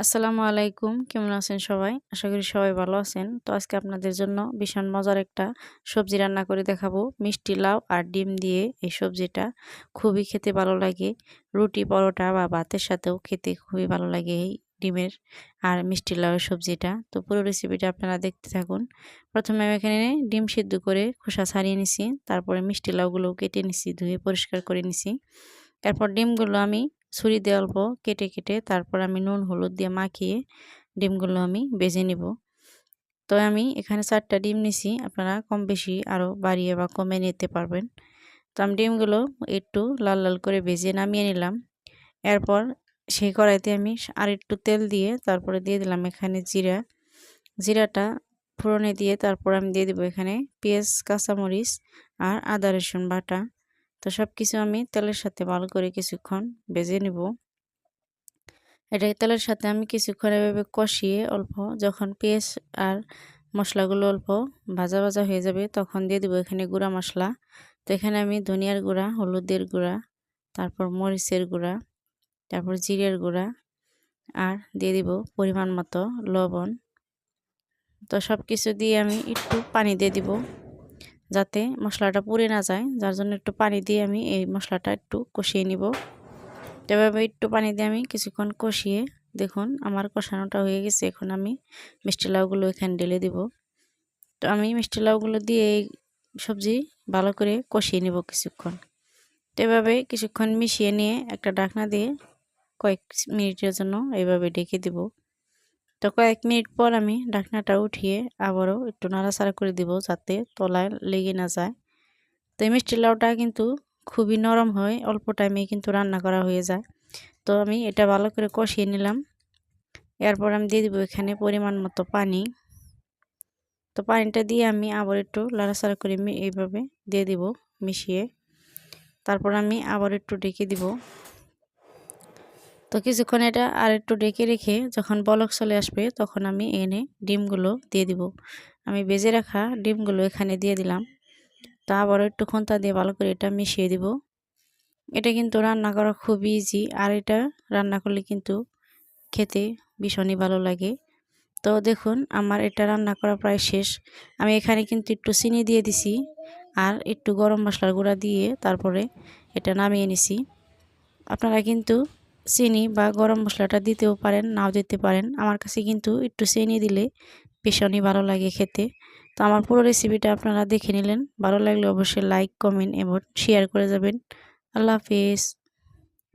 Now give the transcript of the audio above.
আসসালামু আলাইকুম। কেমন আছেন সবাই? আশা করি সবাই ভালো আছেন। তো আজকে আপনাদের জন্য ভীষণ মজার একটা সবজি রান্না করে দেখাবো। মিষ্টি লাউ আর ডিম দিয়ে এই সবজিটা। খুবই খেতে ভালো লাগে। রুটি, পরোটা বা ভাতের সাথেও খেতে খুবই ভালো লাগে এই ডিমের আর মিষ্টি লাউয়ের সবজিটা। তো পুরো রেসিপিটা আপনারা দেখতে থাকুন। প্রথমে আমি এখানে ডিম সিদ্ধ করে খোসা ছাড়িয়ে নিছি। তারপরে মিষ্টি লাউগুলো কেটে নিছি, ধুয়ে পরিষ্কার করে নিছি। তারপর ডিমগুলো আমি ছুরি দিয়ে অল্প কেটে কেটে তারপর আমি নুন, হলুদ দিয়ে মাখিয়ে ডিমগুলো আমি বেজে নিব। তো আমি এখানে চারটা ডিম নিছি, আপনারা কম বেশি আরও বাড়িয়ে বা কমে নিতে পারবেন। তো আমি ডিমগুলো একটু লাল লাল করে ভেজে নামিয়ে নিলাম। এরপর সেই কড়াইতে আমি আর একটু তেল দিয়ে তারপরে দিয়ে দিলাম এখানে জিরা। জিরাটা ফোড়নে দিয়ে তারপর আমি দিয়ে দেবো এখানে পেঁয়াজ, কাঁচামরিচ আর আদা, রসুন বাটা। তো সব কিছু আমি তেলের সাথে ভালো করে কিছুক্ষণ ভেজে নেব। এটা তেলের সাথে আমি কিছুক্ষণ এভাবে কষিয়ে অল্প যখন পেঁয়াজ আর মশলাগুলো অল্প ভাজা ভাজা হয়ে যাবে তখন দিয়ে দেবো এখানে গুঁড়া মশলা। তো এখানে আমি ধনিয়ার গুঁড়া, হলুদের গুঁড়া, তারপর মরিচের গুঁড়া, তারপর জিরের গুঁড়া আর দিয়ে দিব পরিমাণ মতো লবণ। তো সব কিছু দিয়ে আমি একটু পানি দিয়ে দিব। যাতে মশলাটা পুড়ে না যায়। যার জন্য একটু পানি দিয়ে আমি এই মশলাটা একটু কষিয়ে নিব। এভাবে একটু পানি দিয়ে আমি কিছুক্ষণ কষিয়ে দেখুন আমার কষানোটা হয়ে গেছে। এখন আমি মিষ্টি লাউগুলো এখানে ঢেলে দিব। তো আমি মিষ্টি লাউগুলো দিয়ে এই সবজি ভালো করে কষিয়ে নিব কিছুক্ষণ। তো এভাবে কিছুক্ষণ মিশিয়ে নিয়ে একটা ডাকনা দিয়ে কয়েক মিনিটের জন্য এইভাবে ডেকে দিব। তো কয়েক মিনিট পর আমি ঢাকনাটা উঠিয়ে আবারও একটু নাড়াচাড়া করে দিব যাতে তলায় লেগে না যায়। তো এই মিষ্টি লাউটা কিন্তু খুবই নরম হয়, অল্প টাইমে কিন্তু রান্না করা হয়ে যায়। তো আমি এটা ভালো করে কষিয়ে নিলাম। এরপর আমি দিয়ে দিব এখানে পরিমাণ মতো পানি। তো পানিটা দিয়ে আমি আবার একটু লাড়াচাড়া করে এইভাবে দিয়ে দিব মিশিয়ে। তারপর আমি আবার একটু ডেকে দিব। তো কিছুক্ষণ এটা আর একটু ডেকে রেখে যখন বলক চলে আসবে, তখন আমি এনে ডিমগুলো দিয়ে দিব। আমি বেজে রাখা ডিমগুলো এখানে দিয়ে দিলাম। তা আবারও একটু খন্তা দিয়ে ভালো করে এটা মিশিয়ে দিব। এটা কিন্তু রান্না করা খুব ইজি আর এটা রান্না করলে কিন্তু খেতে ভীষণই ভালো লাগে। তো দেখুন, আমার এটা রান্না করা প্রায় শেষ। আমি এখানে কিন্তু একটু চিনি দিয়ে দিছি আর একটু গরম মশলার গুঁড়া দিয়ে তারপরে এটা নামিয়ে নিছি। আপনারা কিন্তু চিনি বা গরম মশলাটা দিতেও পারেন, নাও দিতে পারেন। আমার কাছে কিন্তু একটু চিনি দিলে ভীষণই ভালো লাগে খেতে। তো আমার পুরো রেসিপিটা আপনারা দেখে নিলেন। ভালো লাগলে অবশ্যই লাইক কমেন্ট এবং শেয়ার করে যাবেন। আল্লাহ হাফিজ।